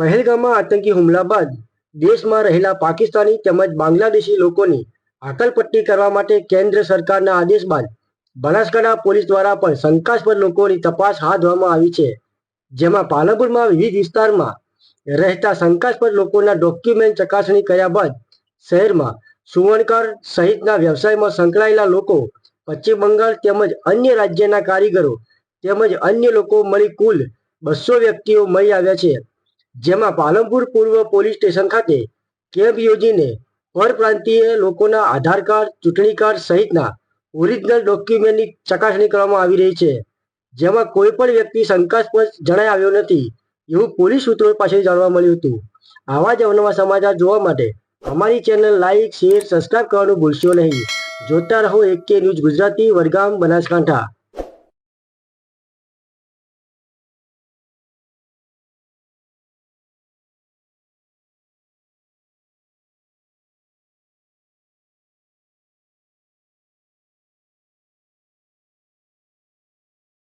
પહેલગામમાં આતંકી હુમલા બાદ દેશમાં રહેલા પાકિસ્તાની તેમજ બાંગ્લાદેશી લોકોની આકલપટ્ટી કરવા માટે કેન્દ્ર સરકારના આદેશ બાદ બનાસકાંઠા પોલીસ દ્વારા પણ શંકાસ્પદ લોકોની તપાસ હાથ ધરવામાં આવી છે. જેમાં પાલનપુરમાં વિવિધ વિસ્તારમાં રહેતા શંકાસ્પદ લોકોના ડોક્યુમેન્ટ ચકાસણી કર્યા બાદ શહેરમાં સુવર્ણકર સહિતના વ્યવસાયમાં સંકળાયેલા લોકો, પશ્ચિમ બંગાળ તેમજ અન્ય રાજ્યના કારીગરો તેમજ અન્ય લોકો મળી કુલ બસો વ્યક્તિઓ મળી આવ્યા છે. જેમાં પાલનપુર પૂર્વ પોલીસ સ્ટેશન ખાતે કેમ્પ યોજીને પરપ્રાંતીય લોકોના આધાર કાર્ડ, ચૂંટણી કાર્ડ સહિતના ઓરિજિનલ ડોક્યુમેન્ટની ચકાસણી કરવામાં આવી રહી છે. જેમાં કોઈ પણ વ્યક્તિ શંકાસ્પદ જણાઈ આવ્યો નથી એવું પોલીસ સૂત્રો પાસે જાણવા મળ્યું હતું. આવા જ અવનવા સમાચાર જોવા માટે અમારી ચેનલ લાઈક, શેર, સબસ્ક્રાઇબ કરવાનું ભૂલશો નહીં. જોતા રહો એક કે ન્યૂઝ ગુજરાતી, વડગામ, બનાસકાંઠા.